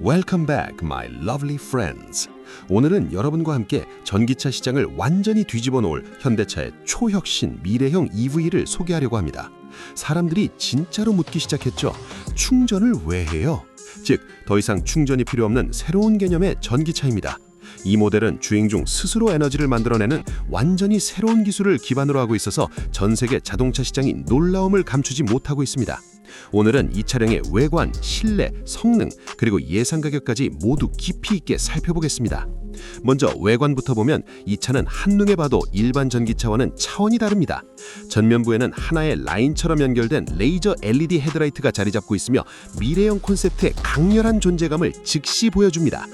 Welcome back, my lovely friends. 오늘은 여러분과 함께 전기차 시장을 완전히 뒤집어 놓을 현대차의 초혁신 미래형 EV를 소개하려고 합니다. 사람들이 진짜로 묻기 시작했죠. 충전을 왜 해요? 즉, 더 이상 충전이 필요 없는 새로운 개념의 전기차입니다. 이 모델은 주행 중 스스로 에너지를 만들어내는 완전히 새로운 기술을 기반으로 하고 있어서 전 세계 자동차 시장이 놀라움을 감추지 못하고 있습니다. 오늘은 이 차량의 외관, 실내, 성능, 그리고 예상 가격까지 모두 깊이 있게 살펴보겠습니다. 먼저 외관부터 보면 이 차는 한눈에 봐도 일반 전기차와는 차원이 다릅니다. 전면부에는 하나의 라인처럼 연결된 레이저 LED 헤드라이트가 자리 잡고 있으며 미래형 콘셉트의 강렬한 존재감을 즉시 보여줍니다.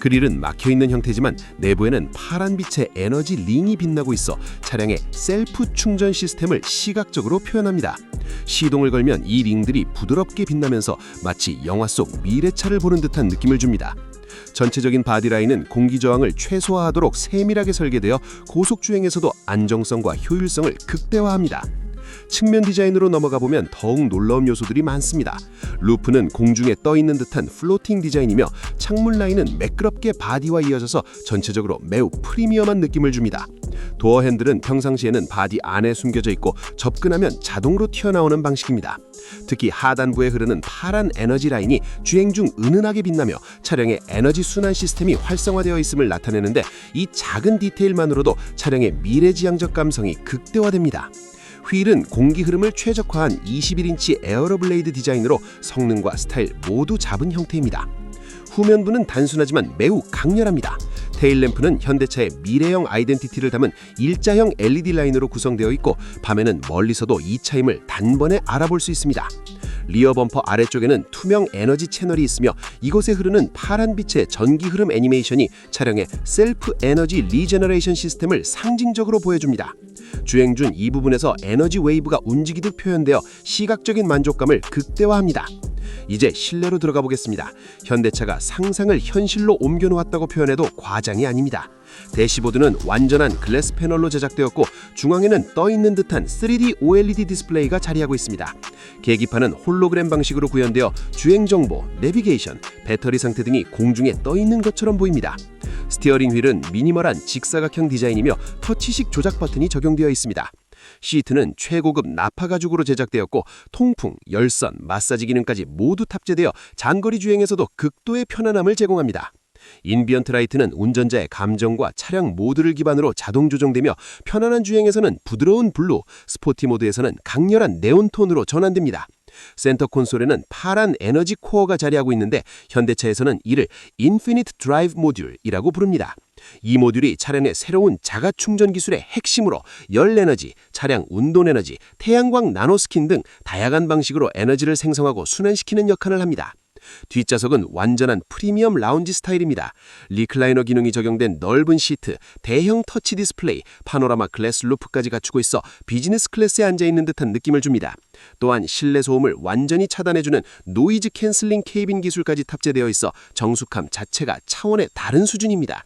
그릴은 막혀 있는 형태지만 내부에는 파란 빛의 에너지 링이 빛나고 있어 차량의 셀프 충전 시스템을 시각적으로 표현합니다. 시동을 걸면 이 링들이 부드럽게 빛나면서 마치 영화 속 미래차를 보는 듯한 느낌을 줍니다. 전체적인 바디라인은 공기 저항을 최소화하도록 세밀하게 설계되어 고속 주행에서도 안정성과 효율성을 극대화합니다. 측면 디자인으로 넘어가 보면 더욱 놀라운 요소들이 많습니다. 루프는 공중에 떠 있는 듯한 플로팅 디자인이며 창문 라인은 매끄럽게 바디와 이어져서 전체적으로 매우 프리미엄한 느낌을 줍니다. 도어 핸들은 평상시에는 바디 안에 숨겨져 있고 접근하면 자동으로 튀어나오는 방식입니다. 특히 하단부에 흐르는 파란 에너지 라인이 주행 중 은은하게 빛나며 차량의 에너지 순환 시스템이 활성화되어 있음을 나타내는데 이 작은 디테일만으로도 차량의 미래지향적 감성이 극대화됩니다. 휠은 공기 흐름을 최적화한 21인치 에어로블레이드 디자인으로 성능과 스타일 모두 잡은 형태입니다. 후면부는 단순하지만 매우 강렬합니다. 테일램프는 현대차의 미래형 아이덴티티를 담은 일자형 LED 라인으로 구성되어 있고 밤에는 멀리서도 이 차임을 단번에 알아볼 수 있습니다. 리어 범퍼 아래쪽에는 투명 에너지 채널이 있으며 이곳에 흐르는 파란 빛의 전기 흐름 애니메이션이 차량의 셀프 에너지 리제너레이션 시스템을 상징적으로 보여줍니다. 주행 중 이 부분에서 에너지 웨이브가 움직이듯 표현되어 시각적인 만족감을 극대화합니다. 이제 실내로 들어가 보겠습니다. 현대차가 상상을 현실로 옮겨 놓았다고 표현해도 과장이 아닙니다. 대시보드는 완전한 글래스 패널로 제작되었고 중앙에는 떠 있는 듯한 3D OLED 디스플레이가 자리하고 있습니다. 계기판은 홀로그램 방식으로 구현되어 주행 정보, 내비게이션, 배터리 상태 등이 공중에 떠 있는 것처럼 보입니다. 스티어링 휠은 미니멀한 직사각형 디자인이며 터치식 조작 버튼이 적용되어 있습니다. 시트는 최고급 나파 가죽으로 제작되었고 통풍, 열선, 마사지 기능까지 모두 탑재되어 장거리 주행에서도 극도의 편안함을 제공합니다. 인비언트 라이트는 운전자의 감정과 차량 모드를 기반으로 자동 조정되며 편안한 주행에서는 부드러운 블루, 스포티 모드에서는 강렬한 네온 톤으로 전환됩니다. 센터 콘솔에는 파란 에너지 코어가 자리하고 있는데 현대차에서는 이를 인피니트 드라이브 모듈이라고 부릅니다. 이 모듈이 차량의 새로운 자가 충전 기술의 핵심으로 열 에너지, 차량 운동 에너지, 태양광 나노스킨 등 다양한 방식으로 에너지를 생성하고 순환시키는 역할을 합니다. 뒷좌석은 완전한 프리미엄 라운지 스타일입니다. 리클라이너 기능이 적용된 넓은 시트, 대형 터치 디스플레이, 파노라마 글래스 루프까지 갖추고 있어 비즈니스 클래스에 앉아 있는 듯한 느낌을 줍니다. 또한 실내 소음을 완전히 차단해주는 노이즈 캔슬링 케이빈 기술까지 탑재되어 있어 정숙함 자체가 차원의 다른 수준입니다.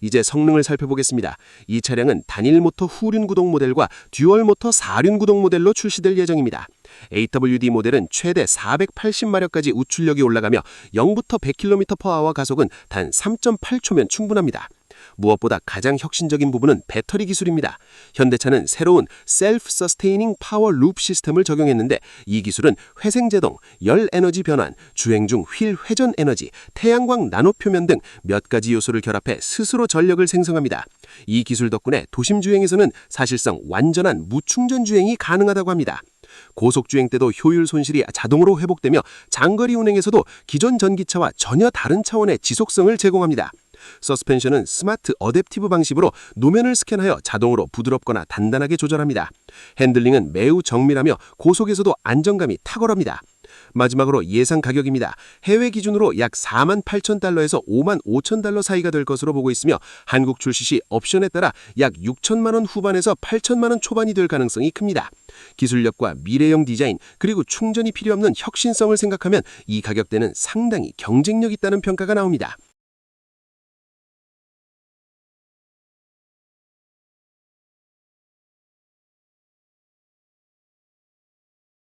이제 성능을 살펴보겠습니다. 이 차량은 단일 모터 후륜 구동 모델과 듀얼 모터 4륜 구동 모델로 출시될 예정입니다. AWD 모델은 최대 480마력까지 우출력이 올라가며 0부터 100km/h 가속은 단 3.8초면 충분합니다. 무엇보다 가장 혁신적인 부분은 배터리 기술입니다. 현대차는 새로운 셀프 서스테이닝 파워 룹 시스템을 적용했는데 이 기술은 회생 제동, 열 에너지 변환, 주행 중 휠 회전 에너지, 태양광 나노 표면 등 몇 가지 요소를 결합해 스스로 전력을 생성합니다. 이 기술 덕분에 도심 주행에서는 사실상 완전한 무충전 주행이 가능하다고 합니다. 고속 주행 때도 효율 손실이 자동으로 회복되며 장거리 운행에서도 기존 전기차와 전혀 다른 차원의 지속성을 제공합니다. 서스펜션은 스마트 어댑티브 방식으로 노면을 스캔하여 자동으로 부드럽거나 단단하게 조절합니다. 핸들링은 매우 정밀하며 고속에서도 안정감이 탁월합니다. 마지막으로 예상 가격입니다. 해외 기준으로 약 4만 8천 달러에서 5만 5천 달러 사이가 될 것으로 보고 있으며 한국 출시 시 옵션에 따라 약 6천만 원 후반에서 8천만 원 초반이 될 가능성이 큽니다. 기술력과 미래형 디자인 그리고 충전이 필요 없는 혁신성을 생각하면 이 가격대는 상당히 경쟁력 있다는 평가가 나옵니다.